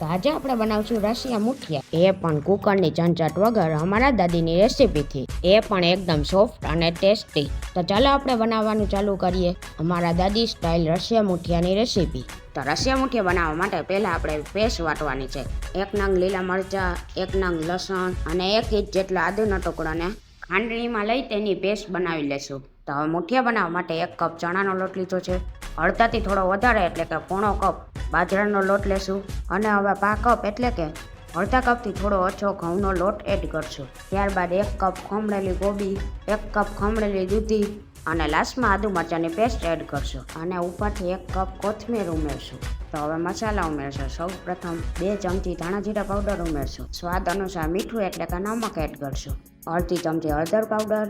તો આજે આપણે બનાવશું રશિયા મુઠિયા. એ પણ કુકરની ઝંઝટ વગર અમારા દાદીની રેસીપીથી એ પણ એકદમ સોફ્ટ અને ટેસ્ટી તો ચાલો આપણે બનાવવાનું ચાલુ કરીએ. અમારા દાદી સ્ટાઇલ રશિયા મુઠિયાની રેસીપી તો રશિયા મુઠિયા બનાવવા માટે પહેલાં આપણે પેસ્ટ વાટવાની છે. એક નંગ લીલા મરચાં, એક નંગ લસણ અને એક ઇંચ જેટલા આદુના ટુકડાને ખાંડણીમાં લઈ તેની પેસ્ટ બનાવી લેશું. તો હવે મુઠિયા બનાવવા માટે એક કપ ચણાનો લોટ લીધો છે. અડધાથી થોડો વધારે એટલે કે પોણો કપ બાજરાનો લોટ લેશું અને હવે પા કપ એટલે કે અડધા કપથી થોડો ઓછો ઘઉંનો લોટ એડ કરશું. ત્યારબાદ એક કપ ખમણેલી ગોબી, એક કપ ખમણેલી દૂધી અને લાસ્ટમાં આદુ મરચાંની પેસ્ટ એડ કરશું અને ઉપરથી એક કપ કોથમીર ઉમેરશું. તો હવે મસાલા ઉમેરશો. સૌ પ્રથમ બે ચમચી ધાણા જીરા પાવડર ઉમેરશું. સ્વાદ અનુસાર મીઠું એટલે કે નમક એડ કરશું. અડધી ચમચી હળદર પાવડર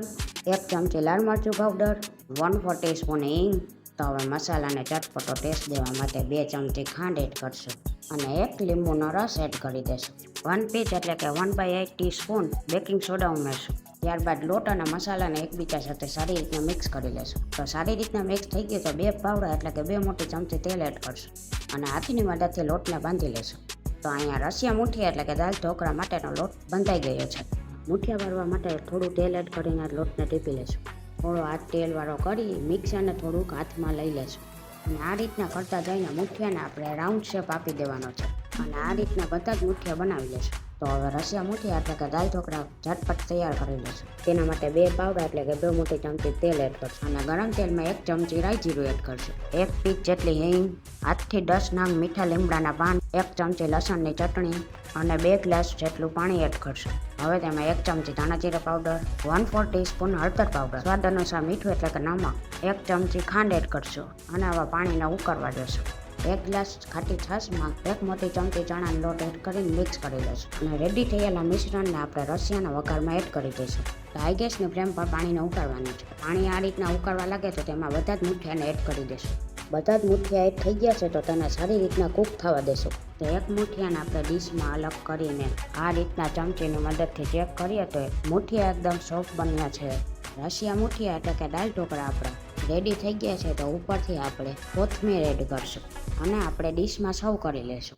એક ચમચી લાલ મરચું પાવડર વન ફોર ટીસ્પૂન હિંગ તો હવે મસાલાને ચટપટો ટેસ્ટ દેવા માટે બે ચમચી ખાંડ એડ કરશું અને એક લીંબુનો રસ એડ કરી દેશું વન પીચ એટલે કે one by eight teaspoon baking soda ઉમેરશું. ત્યારબાદ લોટ અને મસાલાને એકબીજા સાથે સારી રીતના મિક્સ કરી લેશું તો સારી રીતના મિક્સ થઈ ગયું તો બે પાવડા એટલે કે બે મોટી ચમચી તેલ એડ કરશું અને હાથની મદદથી લોટને બાંધી લેશું તો અહીંયા રસિયા મુઠિયા એટલે કે દાલ ઢોકળા માટેનો લોટ બંધાઈ ગયો છે. મુઠિયા ભરવા માટે થોડું તેલ એડ કરીને લોટને ટીપી લેશું થોડો હાથ તેલવાળો કરી મિક્સરને થોડુંક હાથમાં લઈ લેશું. અને આ રીતના કરતા જઈને મુઠિયાને આપણે રાઉન્ડ શેપ આપી દેવાનો છે. અને આ રીતના બધા જ મુઠિયા બનાવી લેશું તો હવે રસિયા મુઠિયા એટલે કે દાલ ઢોકળા ઝટપટ તૈયાર કરી લેશું તેના માટે બે પાવડા એટલે કે બે મોટી ચમચી તેલ એડ કરશું અને ગરમ તેલમાં એક ચમચી રાઈ જીરું એડ કરશું. એક પીસ જેટલી હિંગ, આઠથી દસ નંગ મીઠા લીમડાના પાન, એક ચમચી લસણની ચટણી અને બે ગ્લાસ જેટલું પાણી એડ કરશું. હવે તેમાં એક ચમચી ધાણાજીરા પાવડર, વન ફોર ટીસ્પૂન હળદર પાવડર. સ્વાદ અનુસાર મીઠું એટલે કે નમક, એક ચમચી ખાંડ એડ કરશું અને હવે પાણીને ઉકળવા દેશું. એક ગ્લાસ ખાટી છાશમાં એક મોટી ચમચી ચણાનો લોટ એડ કરીને મિક્સ કરી લેશું અને રેડી થયેલા મિશ્રણને આપણે રસિયાના વઘારમાં એડ કરી દઈશું. હાઈ ગેસની ફ્લેમ પર પાણીને ઉકાળવાનું છે. પાણી આ રીતના ઉકાળવા લાગે તો તેમાં બધા જ મુઠિયાને એડ કરી દઈશું. બધા જ મુઠિયા એડ થઈ ગયા છે તો તેને સારી રીતના કૂક થવા દેશું. તો એક મુઠિયાને આપણે ડીશમાં અલગ કરીને આ રીતના ચમચીની મદદથી ચેક કરીએ તો મુઠિયા એકદમ સોફ્ટ બન્યા છે. રશિયા મુઠિયા એટલે કે દાલ ઢોકળા આપણા. રેડી થઈ ગયા છે તો ઉપરથી આપણે કોથમીર એડ કરશું અને આપણે ડીશમાં સર્વ કરી લેશું.